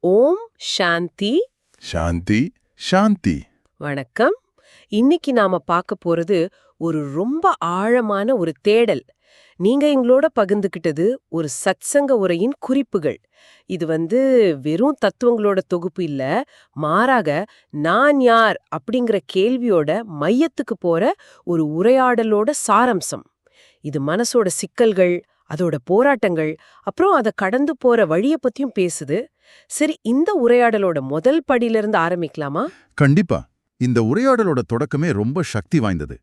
ஓம் சாந்தி. சாந்தி சாந்தி. வணக்கம். இன்னைக்கு நாம பார்க்க போறது ஒரு ரொம்ப ஆழமான ஒரு தேடல். நீங்க எங்களோட பகிர்ந்துகிட்டது ஒரு சத்சங்க உரையின் குறிப்புகள். இது வந்து வெறும் தத்துவங்களோட தொகுப்பு இல்ல. மாறாக நான் யார் அப்படிங்கிற கேள்வியோட மையத்துக்கு போற ஒரு உரையாடலோட சாரம்சம். இது மனசோட சிக்கல்கள் அதோட போராட்டங்கள் அப்புறம் அதை கடந்து போற வழிய பத்தியும் பேசுது. சரி இந்த உரையாடலோட முதல் படியிலிருந்து ஆரம்பிக்கலாமா? கண்டிப்பா. இந்த உரையாடலோட தொடக்கமே ரொம்ப சக்தி வாய்ந்தது.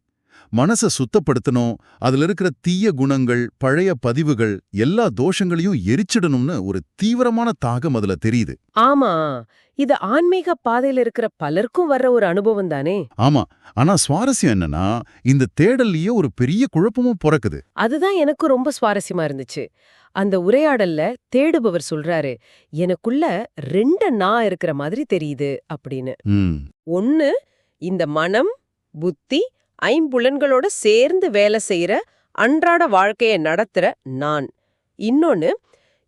மனச சுத்தப்படுத்தணும் அதுல இருக்கிற தீய குணங்கள் பழைய பதிவுகள் எல்லா தோஷங்களையும் எரிச்சிடணும்னு ஒரு தீவிரமான தாகம் அதுல தெரியுது. ஆமா இது ஆன்மீக பாதையில இருக்கிற பலருக்கும் வர்ற ஒரு அனுபவம் தானே? ஆமா ஆனா சுவாரஸ்யம் என்னன்னா இந்த தேடல்லயே ஒரு பெரிய குழப்பமும் பிறக்குது. அதுதான் எனக்கு ரொம்ப சுவாரஸ்யமா இருந்துச்சு. அந்த உரையாடல்ல தேடுபவர் சொல்றாரு எனக்குள்ள ரெண்டு நான் இருக்கிற மாதிரி தெரியுது அப்படின்னு. ஒன்னு இந்த மனம் புத்தி ஐம்புலன்களோட சேர்ந்து வேலை செய்யற அன்றாட வாழ்க்கைய நடத்துற நான். இன்னொன்னு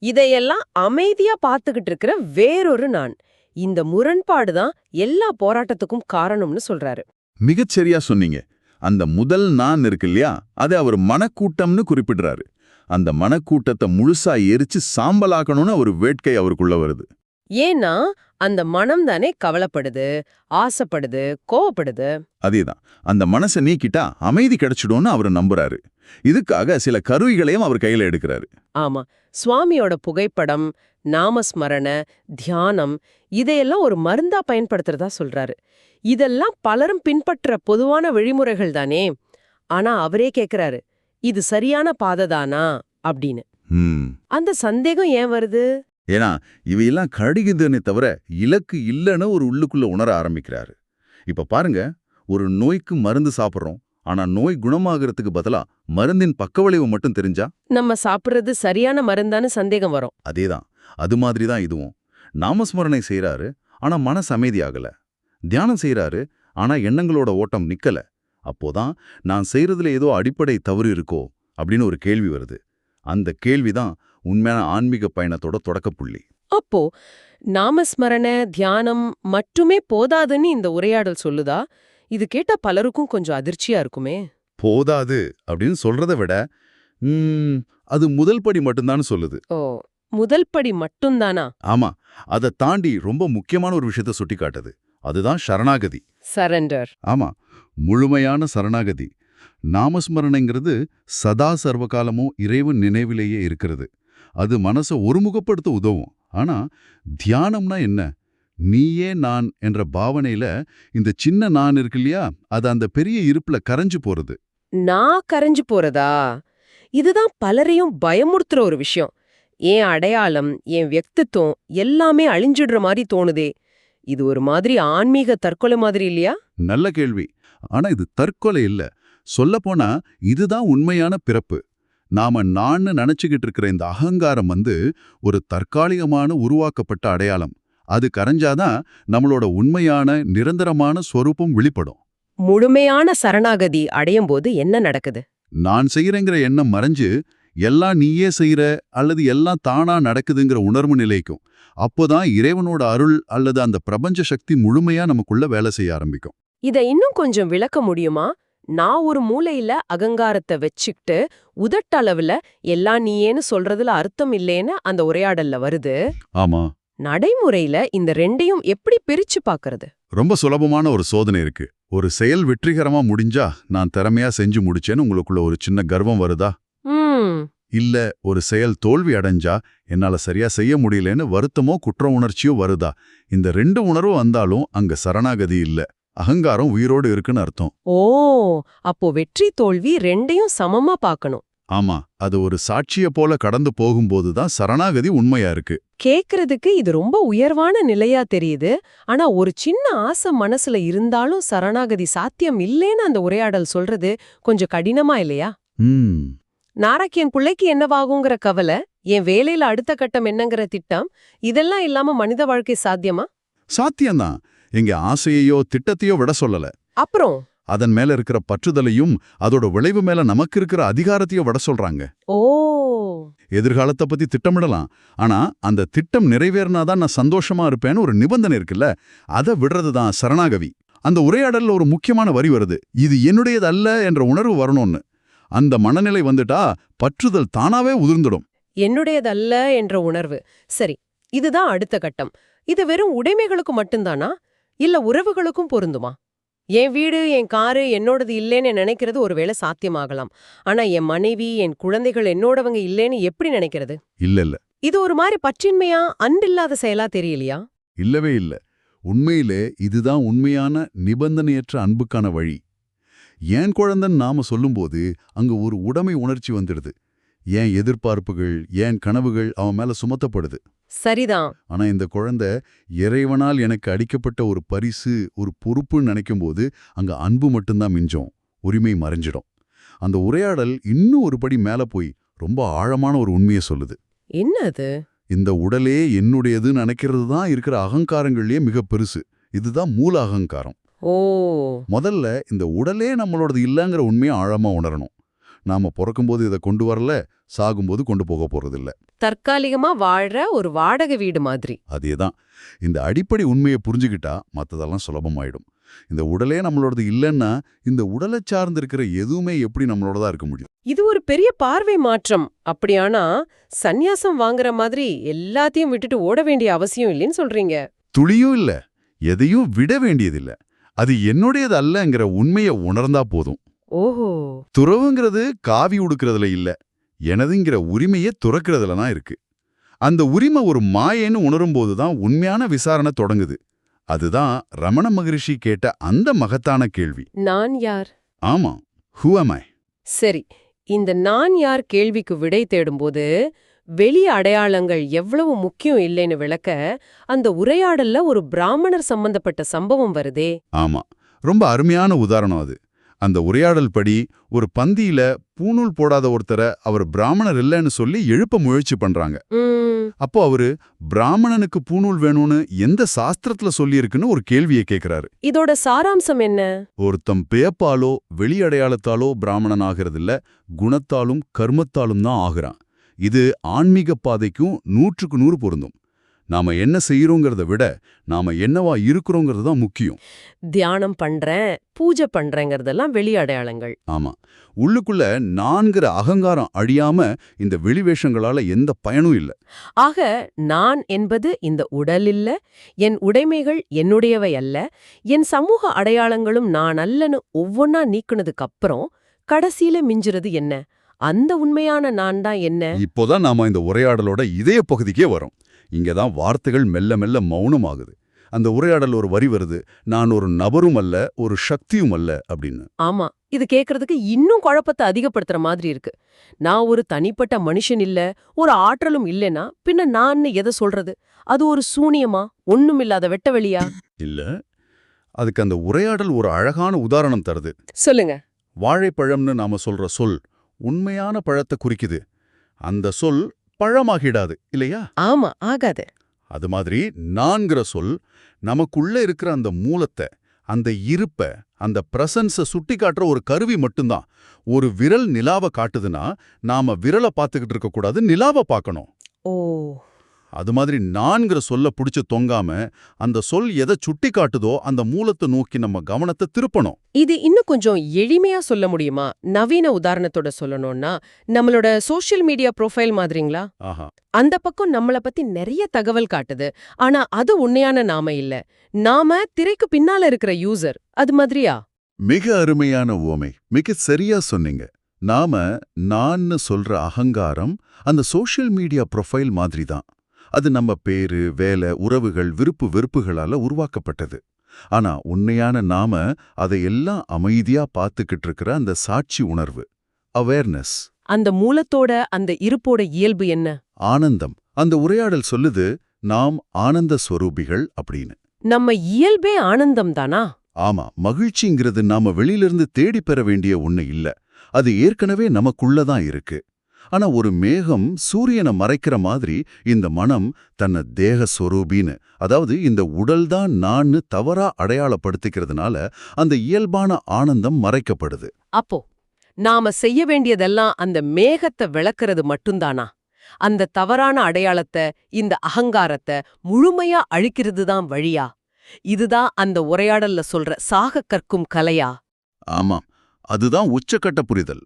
இதையெல்லாம் அமைதியா பார்த்துக்கிட்டு இருக்கிற வேறொரு நான். இந்த முரண்பாடு தான் எல்லா போராட்டத்துக்கும் காரணம்னு சொல்றாரு. மிகச் சரியா சொன்னீங்க. அந்த முதல் நான் இருக்கு இல்லையா அதை அவர் மனக்கூட்டம்னு குறிப்பிடுறாரு. அந்த மனக்கூட்டத்தை முழுசா எரிச்சு சாம்பலாக்கணும்னு ஒரு வேட்கை அவருக்குள்ள வருது. ஏன்னா அந்த மனம் தானே கவலைப்படுது ஆசைப்படுது கோவப்படுது. அதேதான். அந்த மனசை நீக்கிட்டா அமைதி கிடைச்சிடும்னு அவர் நம்புறாரு. இதுக்காக சில கருவிகளையும் அவர் கையில எடுக்கிறாரு. ஆமா. சுவாமியோட புகைப்படம் நாமஸ்மரண தியானம் இதையெல்லாம் ஒரு மருந்தா பயன்படுத்துறதா சொல்றாரு. இதெல்லாம் பலரும் பின்பற்ற பொதுவான வழிமுறைகள் தானே. ஆனா அவரே கேக்குறாரு இது சரியான பாதைதானா அப்படின்னு. ம். அந்த சந்தேகம் ஏன் வருது? ஏன்னா இவையெல்லாம் கடிகுதுன்னு தவிர இலக்கு இல்லைன்னு ஒரு உள்ளுக்குள்ள உணர ஆரம்பிக்கிறாரு. இப்ப பாருங்க ஒரு நோய்க்கு மருந்து சாப்பிடுறோம் ஆனா நோய் குணமாகறதுக்கு பதிலா மருந்தின் பக்கவிளைவு மட்டும் தெரிஞ்சா? நம்ம சாப்பிடுறது சரியான மருந்தான்னு சந்தேகம் வரும். அதேதான். அது மாதிரி தான் இதுவும். நாமஸ்மரணை செய்றாரு ஆனா மனசு அமைதியாகல. தியானம் செய்றாரு ஆனா எண்ணங்களோட ஓட்டம் நிக்கல. அப்போதான் நான் செய்யறதுல ஏதோ அடிப்படை தவறு இருக்கோ அப்படின்னு ஒரு கேள்வி வருது. அந்த கேள்விதான் உண்மையான ஆன்மீக பயணத்தோட தொடக்கப்புள்ளி அப்போ நாமஸ்மரண தியானம் மட்டுமே போதாதுன்னு இந்த உரையாடல் சொல்லுதா? இது கேட்டா பலருக்கும் கொஞ்சம் அதிர்ச்சியா இருக்குமே. போதாது அப்படின்னு சொல்றத விட ம், அது முதல் படி மட்டும்தான் சொல்லுது. ஓ முதல் படி மட்டும்தானா? ஆமா அதை தாண்டி ரொம்ப முக்கியமான ஒரு விஷயத்த சுட்டிக்காட்டுது. அதுதான் சரணாகதி. சரண்டர். ஆமா முழுமையான சரணாகதி. நாமஸ்மரணைங்கிறது சதா சர்வகாலமும் இறைவன் நினைவிலேயே இருக்கிறது. அது மனசை ஒருமுகப்படுத்த உதவும். ஆனா தியானம்னா என்ன? நீயே நான் என்ற பாவனையில இந்த சின்ன நான் இருக்கு இல்லையா? அது அந்த பெரிய இருப்புல கரைஞ்சு போறது. நான் கரைஞ்சு போறதா? இதுதான் பலரையும் பயமுறுத்துற ஒரு விஷயம். என் அடையாளம் என் வியக்தித்துவம் எல்லாமே அழிஞ்சிடுற மாதிரி தோணுதே. இது ஒரு மாதிரி ஆன்மீக தற்கொலை மாதிரி இல்லையா? நல்ல கேள்வி. ஆனா இது தற்கொலை இல்ல. சொல்லப்போனா இதுதான் உண்மையான பிறப்பு. நாம நான்னு நினைச்சுக்கிட்டு இருக்கிற இந்த அகங்காரம் வந்து ஒரு தற்காலிகமான உருவாக்கப்பட்ட அடையாளம். அது கரைஞ்சாதான் நம்மளோட உண்மையான நிரந்தரமான ஸ்வரூபம் வெளிப்படும். முழுமையான சரணாகதி அடையும் போது என்ன நடக்குது? நான் செய்யறேங்கிற எண்ணம் மறைஞ்சு எல்லாம் நீயே செய்யற அல்லது எல்லாம் தானா நடக்குதுங்கிற உணர்வு நிலைக்கும். அப்போதான் இறைவனோட அருள் அல்லது அந்த பிரபஞ்ச சக்தி முழுமையா நமக்குள்ள வேலை செய்ய ஆரம்பிக்கும். இத இன்னும் கொஞ்சம் விளக்க முடியுமா? நான் ஒரு மூலையில அகங்காரத்தை வச்சுக்கிட்டு உதட்டளவுல எல்லாம் நீயேன்னு சொல்றதுல அர்த்தம் இல்லேன்னு அந்த உரையாடல்ல வருது. ஆமா. நடைமுறையில இந்த ரெண்டையும் எப்படி பிரிச்சு பாக்குறது? ரொம்ப சுலபமான ஒரு சோதனை இருக்கு. ஒரு செயல் வெற்றிகரமா முடிஞ்சா நான் திறமையா செஞ்சு முடிச்சேன்னு உங்களுக்குள்ள ஒரு சின்ன கர்வம் வருதா? இல்ல ஒரு செயல் தோல்வி அடைஞ்சா என்னால சரியா செய்ய முடியலன்னு வருத்தமோ குற்ற உணர்ச்சியோ வருதா? இந்த ரெண்டு உணர்வும் வந்தாலும் அங்க சரணாகதி இல்ல. அகங்காரம் உயிரோடு இருக்குன்னு அர்த்தம். ஓ அப்போ வெற்றி தோல்வி ரெண்டையும் சமமா பார்க்கணும். ஆமா அது ஒரு சாட்சிய போல கடந்து போகும்போது தான் சரணாகதி உண்மையா இருக்கு. கேக்குறதுக்கு இது ரொம்ப உயர்வான நிலையா தெரியுது. ஆனா ஒரு சின்ன ஆசை மனசுல இருந்தாலும் சரணாகதி சாத்தியம் இல்லேன்னு அந்த உரையாடல் சொல்றது கொஞ்சம் கடினமா இல்லையா? ம். நாளைக்கு என் பிள்ளைக்கு என்னவாகுங்கிற கவலை என் வேலையில அடுத்த கட்டம் என்னங்கிற திட்டம் இதெல்லாம் இல்லாம மனித வாழ்க்கை சாத்தியமா? சாத்தியம்தான். எங்க ஆசையையோ திட்டத்தையோ விட சொல்லல. அப்புறம்? அதன் மேல இருக்கிற பற்றுதலையும் அதோட விளைவு மேல நமக்கு இருக்கிற அதிகாரத்தையும் விட சொல்றாங்க. ஓ. எதிர்காலத்தை பத்தி திட்டமிடலாம். ஆனா அந்த திட்டம் நிறைவேறினாதான் நான் சந்தோஷமா இருப்பேன்னு ஒரு நிபந்தனை இருக்குல்ல? அதை விடுறது தான் சரணாகவி அந்த உரையாடல்ல ஒரு முக்கியமான வரி வருது. இது என்னுடையது அல்ல என்ற உணர்வு வரணும்னு. அந்த மனநிலை வந்துட்டா பற்றுதல் தானாவே உதிர்ந்துடும். என்னுடையதல்ல என்ற உணர்வு. சரி இதுதான் அடுத்த கட்டம். இது வெறும் உடைமைகளுக்கு மட்டும்தானா? இல்ல உறவுகளுக்கும் பொருந்துமா? என் வீடு என் காரு என்னோடது இல்லைன்னு நினைக்கிறது ஒருவேளை சாத்தியமாகலாம். ஆனா என் மனைவி என் குழந்தைகள் என்னோடவங்க இல்லைன்னு எப்படி நினைக்கிறது? இல்ல இல்ல. இது ஒரு மாதிரி பற்றின்மையா அன்பில்லாத செயலா தெரியலையா? இல்லவே இல்ல. உண்மையிலே இதுதான் உண்மையான நிபந்தனையற்ற அன்புக்கான வழி. ஏன் குழந்தன் நாம சொல்லும்போது அங்க ஒரு உடைமை உணர்ச்சி வந்துடுது. ஏன் எதிர்பார்ப்புகள் ஏன் கனவுகள் அவன் மேல சுமத்தப்படுது. சரிதான். ஆனா இந்த குழந்தை இறைவனால் எனக்கு அடிக்கப்பட்ட ஒரு பரிசு ஒரு பொறுப்புன்னு நினைக்கும்போது அங்க அன்பு மட்டும்தான் மிஞ்சம். உரிமை மறைஞ்சிடும். அந்த உரையாடல் இன்னும் ஒரு படி மேல போய் ரொம்ப ஆழமான ஒரு உண்மையை சொல்லுது. என்ன அது? இந்த உடலே என்னுடையதுன்னு நினைக்கிறது தான் இருக்கிற அகங்காரங்கள்லயே மிக பெருசு. இதுதான் மூல அகங்காரம். ஓ. முதல்ல இந்த உடலே நம்மளோடது இல்லைங்கிற உண்மையை ஆழமா உணரணும். நாம பிறக்கும்போது இதை கொண்டு வரல சாகும்போது கொண்டு போக போறதில்ல. தற்காலிகமா வாழ்ற ஒரு வாடகை வீடு மாதிரி. அதேதான். இந்த அடிப்படை உண்மையை புரிஞ்சுக்கிட்டா மத்ததெல்லாம் சுலபமாயிடும். இந்த உடலே நம்மளோடது இல்லைன்னா இந்த உடலை சார்ந்து இருக்கிற எதுவுமே எப்படி நம்மளோடதா இருக்க முடியும்? இது ஒரு பெரிய பார்வை மாற்றம். அப்படியானா சந்நியாசம் வாங்குற மாதிரி எல்லாத்தையும் விட்டுட்டு ஓட வேண்டிய அவசியம் இல்லைன்னு சொல்றீங்க. துளியும் இல்ல. எதையும் விட வேண்டியதில்ல. அது என்னுடையது அல்லங்கிற உண்மையை உணர்ந்தா போதும். ஓஹோ. துறவுங்கிறது காவி உடுக்கிறதுல இல்ல. எனதுங்கிற உரிமையை துறக்கிறதுல தான் இருக்கு. அந்த உரிமை ஒரு மாயேன்னு உணரும்போது தான் உண்மையான விசாரணை தொடங்குது. அதுதான் ரமண மகரிஷி கேட்ட அந்த மகத்தான கேள்வி. நான் யார்? ஆமா ஹூ am I? சரி இந்த நான் யார் கேள்விக்கு விடை தேடும்போது வெளி அடையாளங்கள் எவ்வளவு முக்கியம் இல்லைன்னு விளக்க அந்த உரையாடல்ல ஒரு பிராமணர் சம்பந்தப்பட்ட சம்பவம் வருதே. ஆமா ரொம்ப அருமையான உதாரணம் அது. அந்த உரையாடல் படி ஒரு பந்தியில பூணூல் போடாத ஒருத்தரை அவர் பிராமணர் இல்லைன்னு சொல்லி எழுப்ப முயற்சி பண்றாங்க. அப்போ அவரு பிராமணனுக்கு பூணூல் வேணும்னு எந்த சாஸ்திரத்துல சொல்லியிருக்குன்னு ஒரு கேள்வியை கேக்குறாரு. இதோட சாராம்சம் என்ன? ஒருத்தம் பேப்பாலோ வெளியடையாளத்தாலோ பிராமணன் ஆகிறதில்ல குணத்தாலும் கர்மத்தாலும் தான் ஆகுறான். இது ஆன்மீக பாதைக்கும் நூற்றுக்கு நூறு பொருந்தும். நாம என்ன செய்யறோங்கிறத விட நாம என்னவா இருக்கிறோங்கிறது தான் முக்கியம். தியானம் பண்றேன் பூஜை பண்றேங்கிறதெல்லாம் வெளி அடையாளங்கள். ஆமா. உள்ளுக்குள்ள நான்கிற அகங்காரம் அழியாம இந்த வெளிவேஷங்களால எந்த பயனும் இல்ல. ஆக நான் என்பது இந்த உடல் இல்ல என் உடைமைகள் என்னுடையவை அல்ல என் சமூக அடையாளங்களும் நான் அல்லன்னு ஒவ்வொன்னா நீக்குனதுக்கு அப்புறம் கடைசியில மிஞ்சுறது என்ன? அந்த உண்மையான நான் தான் என்ன? இப்போதான் நாம இந்த உரையாடலோட இதய பகுதிக்கே வரோம். இங்கதான் வார்த்தைகள் மெல்ல மெல்ல மௌனமாகுது. அந்த உரையாடல் ஒரு வரி வருது நான் ஒரு நபரும் அல்ல ஒரு சக்தியும் அல்ல அப்படின்னு. ஆமா இது கேக்குறதுக்கு இன்னும் குழப்பத்தை அதிகப்படுத்துற மாதிரி இருக்கு. நான் ஒரு தனிப்பட்ட மனுஷன் இல்ல ஒரு ஆற்றலும் இல்லைன்னா பின்ன நான் எதை சொல்றது? அது ஒரு சூனியமா? ஒண்ணுமில்லாத வெட்ட வெளியா? இல்ல அதுக்கு அந்த உரையாடல் ஒரு அழகான உதாரணம் தருது. சொல்லுங்க. வாழைப்பழம்னு நாம சொல்ற சொல் உண்மையான பழத்தை குறிக்குது. அந்த சொல் பழமாகிடாது இல்லையா? ஆமா ஆகாது. அது மாதிரி நான்கிற சொல் நமக்குள்ள இருக்கிற அந்த மூலத்தை அந்த இருப்ப அந்த பிரசன்ஸ சுட்டி காட்டுற ஒரு கருவி மட்டும்தான். ஒரு விரல் நிலாவை காட்டுதுன்னா நாம விரலை பார்த்துக்கிட்டு இருக்கக்கூடாது நிலாவை பார்க்கணும். ஓ. அது மாதிரி நான்கிற சொல்ல பிடிச்சு தொங்காம அந்த சொல் எதை சுட்டி காட்டுதோ அந்த மூலத்தை நோக்கி நம்ம கவனத்தை திருப்பணும். இது இன்னும் கொஞ்சம் எளிமையா சொல்ல முடியுமா? நவீன உதாரணத்தோட சொல்லணும்னா நம்மளோட சோஷியல் மீடியா ப்ரொஃபைல் மாதிரிங்களா? ஆஹா. அந்த பக்கம் நம்மள பத்தி நிறைய தகவல் காட்டுது. ஆனா அது உண்மையான நாம இல்ல. நாம திரைக்கு பின்னால இருக்கிற யூசர் அது மாதிரியா? மிக அருமையான ஓமை மிக சரியா சொன்னீங்க. நாம நான்னு சொல்ற அகங்காரம் அந்த சோஷியல் மீடியா ப்ரொஃபைல் மாதிரி தான் அது நம்ம பேரு வேலை உறவுகள் விருப்பு வெறுப்புகளால உருவாக்கப்பட்டது. ஆனா உண்மையான நாம அதையெல்லாம் அமைதியா பார்த்துக்கிட்டு இருக்கிற அந்த சாட்சி உணர்வு அவேர்னஸ் அந்த மூலத்தோட அந்த இருப்போட இயல்பு என்ன? ஆனந்தம். அந்த உரையாடல் சொல்லுது நாம் ஆனந்த ஸ்வரூபிகள் அப்படின்னு. நம்ம இயல்பே ஆனந்தம் தானா? ஆமா மகிழ்ச்சிங்கிறது நாம வெளியிலிருந்து தேடி பெற வேண்டிய ஒண்ணு இல்ல. அது ஏற்கனவே நமக்குள்ளதான் இருக்கு. ஆனா ஒரு மேகம் சூரியனை மறைக்கிற மாதிரி இந்த மனம் தன்னை தேக சொரூபின்னு அதாவது இந்த உடல்தான் நான்னு தவறா அடையாளப்படுத்திக்கிறதுனால அந்த இயல்பான ஆனந்தம் மறைக்கப்படுது. அப்போ நாம செய்ய வேண்டியதெல்லாம் அந்த மேகத்தை விளக்குறது மட்டும்தானா? அந்த தவறான அடையாளத்தை இந்த அகங்காரத்தை முழுமையா அழிக்கிறது தான் வழியா? இதுதான் அந்த உரையாடல்ல சொல்ற சாக கற்கும் கலையா? ஆமாம் அதுதான் உச்சக்கட்ட புரிதல்.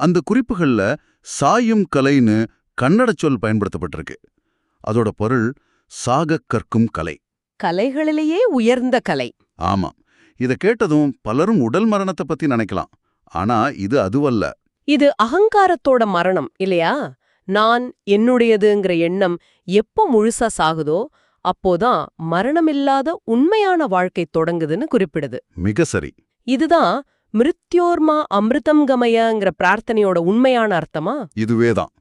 அந்த குறிப்புகள்ல சாயும் கலைன்னு கன்னட சொல் பயன்படுத்தப்பட்டிருக்கு. அதோட பொருள் சாகக் கற்கும் கலை. கலைகளிலேயே உயர்ந்த கலை. ஆமாம் இத கேட்டதும் பலரும் உடல் மரணத்தை பத்தி நினைக்கலாம். ஆனா இது அதுவல்ல. இது அகங்காரத்தோட மரணம் இல்லையா? நான் என்னுடையதுங்கிற எண்ணம் எப்போ முழுசா சாகுதோ அப்போதான் மரணமில்லாத உண்மையான வாழ்க்கை தொடங்குதுன்னு குறிப்பிடுது. மிக சரி. இதுதான் மிருத்யோர்மா அமிர்தம் கமயங்கிற பிரார்த்தனையோட உண்மையான அர்த்தமா? இதுவேதான்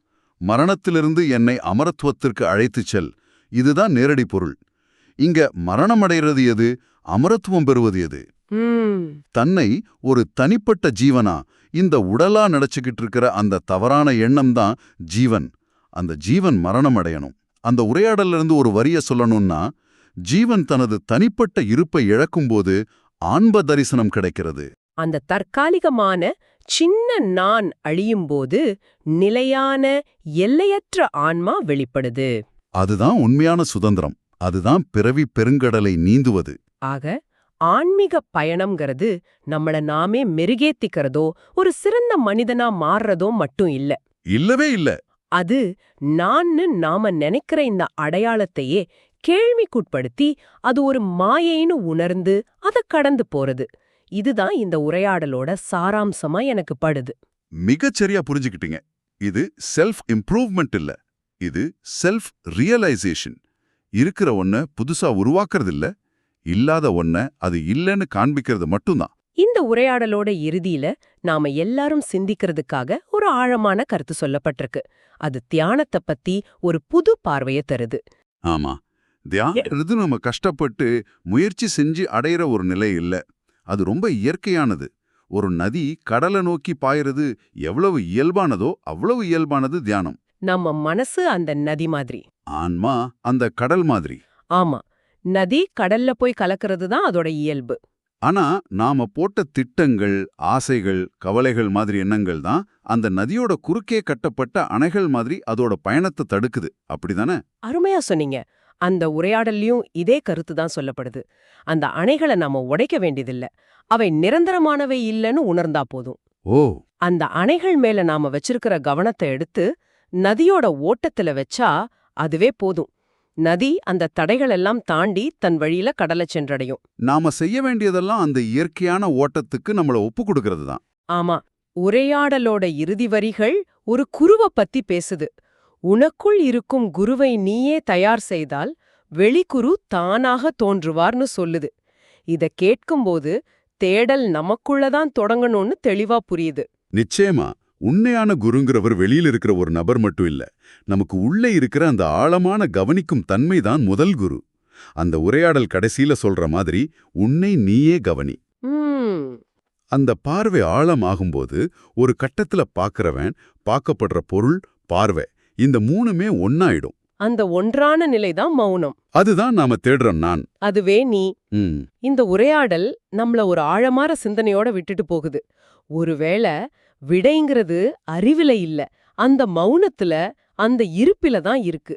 மரணத்திலிருந்து என்னை அமரத்துவத்திற்கு அழைத்துச் செல். இதுதான் நேரடி பொருள். இங்க மரணமடைகிறது எது? அமரத்துவம் பெறுவது எது? தன்னை ஒரு தனிப்பட்ட ஜீவனா? இந்த உடலா நினைச்சுக்கிட்டு இருக்கிற அந்த தவறான எண்ணம் தான் ஜீவன். அந்த ஜீவன் மரணம் அடையணும் அந்த உரையாடல்ல இருந்து ஒரு வரிய சொல்லணும்னா ஜீவன் தனது தனிப்பட்ட இருப்பை இழக்கும்போது ஆன்ப தரிசனம் கிடைக்கிறது. அந்த தற்காலிகமான சின்ன நான் அழியும்போது நிலையான எல்லையற்ற ஆன்மா வெளிப்படுது. அதுதான் உண்மையான சுதந்திரம். அதுதான் பிறவி பெருங்கடலை நீந்துவது. ஆக ஆன்மீக பயணம்ங்கிறது நம்மள நாமே மெருகேத்திக்கிறதோ ஒரு சிறந்த மனிதனா மாறுறதோ மட்டும் இல்ல. இல்லவே இல்ல. அது நான்னு நாம நினைக்கிற இந்த அடையாளத்தையே கேள்விக்குட்படுத்தி அது ஒரு மாயைன்னு உணர்ந்து அத கடந்து போறது. இதுதான் இந்த உரையாடலோட சாராம்சமா எனக்கு படுது. மிகச் சரியா புரிஞ்சுக்கிட்டீங்க. இது செல்ஃப் இம்ப்ரூவ்மெண்ட் இல்ல. இது செல்ஃப் ரியலைசேஷன் இருக்கிற ஒன்ன புதுசா உருவாக்குறது இல்ல. இல்லாத ஒன்ன அது இல்லைன்னு காண்பிக்கிறது மட்டும்தான். இந்த உரையாடலோட இறுதியில நாம எல்லாரும் சிந்திக்கிறதுக்காக ஒரு ஆழமான கருத்து சொல்லப்பட்டிருக்கு. அது தியானத்தை பத்தி ஒரு புது பார்வைய தருது. ஆமா. தியானது நம்ம கஷ்டப்பட்டு முயற்சி செஞ்சு அடையிற ஒரு நிலை இல்ல. அது ரொம்ப இயற்கையானது. ஒரு நதி கடலை நோக்கி பாயறது எவ்வளவு இயல்பானதோ அவ்வளவு இயல்பானது தியானம். நம்ம மனசு அந்த நதி மாதிரி. ஆன்மா அந்த கடல் மாதிரி. ஆமா. நதி கடல்ல போய் கலக்கிறது தான் அதோட இயல்பு. ஆனா நாம போட்ட திட்டங்கள் ஆசைகள் கவலைகள் மாதிரி எண்ணங்கள் தான் அந்த நதியோட குறுக்கே கட்டப்பட்ட அணைகள் மாதிரி அதோட பயணத்தை தடுக்குது. அப்படிதானே? அருமையா சொன்னீங்க. அந்த உரையாடல்லையும் இதே கருத்து தான் சொல்லப்படுது. அந்த அணைகளை நாம உடைக்க வேண்டியதில்ல. அவை நிரந்தரமானவை இல்லைன்னு உணர்ந்தா போதும். ஓ! அந்த அணைகள் மேல நாம வச்சிருக்கிற கவனத்தை எடுத்து நதியோட ஓட்டத்துல வச்சா அதுவே போதும். நதி அந்த தடைகளெல்லாம் தாண்டி தன் வழியில கடலை சென்றடையும். நாம செய்ய வேண்டியதெல்லாம் அந்த இயற்கையான ஓட்டத்துக்கு நம்மள ஒப்பு கொடுக்கறது தான். ஆமா. உரையாடலோட இறுதி வரிகள் ஒரு குருவ பத்தி பேசுது. உனக்குள் இருக்கும் குருவை நீயே தயார் செய்தால் வெளிக்குரு தானாக தோன்றுவார்னு சொல்லுது. இத கேட்கும்போது தேடல் நமக்குள்ளதான் தொடங்கணும்னு தெளிவா புரியுது. நிச்சயமா உண்மையான குருங்கிறவர் வெளியில இருக்கிற ஒரு நபர் மட்டும் இல்ல நமக்கு உள்ளே இருக்கிற அந்த ஆழமான கவனிக்கும் தன்மைதான் முதல் குரு. அந்த உரையாடல் கடைசியில சொல்ற மாதிரி உன்னை நீயே கவனி. ம். அந்த பார்வை ஆழமாகும்போது ஒரு கட்டத்துல பாக்குறவன் பார்க்கப்படுற பொருள் பார்வை. இந்த மூணுமே ஒன்னாயிடும் அந்த ஒன்றான நிலைதான் மௌனம். அதுதான் நாம தேடுறோம் நான். அதுவே நீ. இந்த உரையாடல் நம்மள ஒரு ஆழமான சிந்தனையோட விட்டுட்டு போகுது. ஒருவேளை விடைங்கிறது அறிவில இல்ல. அந்த மௌனத்துல அந்த இருப்பில தான் இருக்கு.